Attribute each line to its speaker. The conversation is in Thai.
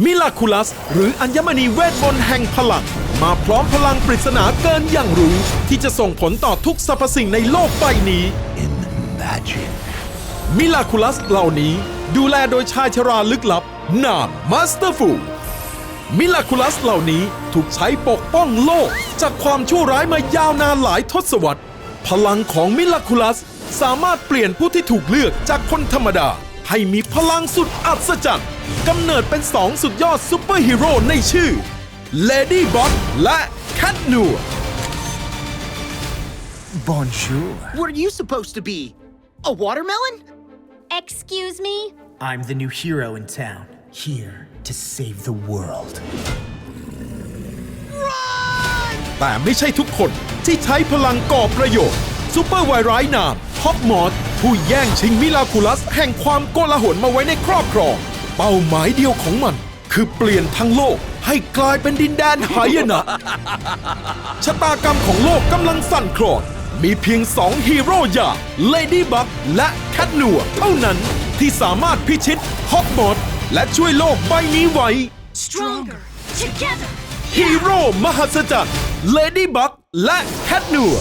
Speaker 1: มิลาคูลัส หรืออัญมณีเวทมนต์แห่งพลัง มาพร้อมพลังปริศนาเกินอย่างรู้ ที่จะส่งผลต่อทุกสรรพสิ่งในโลกใบนี้
Speaker 2: in magic.
Speaker 1: มิลาคูลัสเหล่านี้ดูแลโดยชายชราลึกลับ นามมาสเตอร์ฟูมิลาคูลัสเหล่านี้ถูกใช้ปกป้องโลก จากความชั่วร้ายมายาวนานหลายทศวรรษ พลังของมิลาคูลัสสามารถเปลี่ยนผู้ที่ถูกเลือกจากคนธรรมดา ให้มีพลังสุดอัศจรรย์กำเนิดเป็นสองสุดยอดซูเปอร์ฮีโร่ในชื่อ Lady Bot และ Cat n u r
Speaker 3: Bonjour.
Speaker 4: What are you supposed to be? A watermelon?
Speaker 5: Excuse me?
Speaker 3: I'm the new hero in town, here to save the world.
Speaker 1: แต่ไม่ใช่ทุกคนที่ใช้พลังก่อประโยชน์ซูเปอร์ไวร้ายนามฮอกมอส ผู้แย่งชิงมิลาคูลัสแห่งความโกลาหลมาไว้ในครอบครอง เป้าหมายเดียวของมัน คือเปลี่ยนทั้งโลกให้กลายเป็นดินแดนหายนะ ชะตากรรมของโลกกำลังสั่นคลอน มีเพียงสองฮีโร่อย่างเลดี้บั k และแคทนัวเท่านั้นที่สามารถพิชิตฮอกมอสและช่วยโลกใบนี้ไว้
Speaker 5: Stronger together.
Speaker 1: ฮีโร่มหัศจรรย์เลดี้บั k และแคทนัว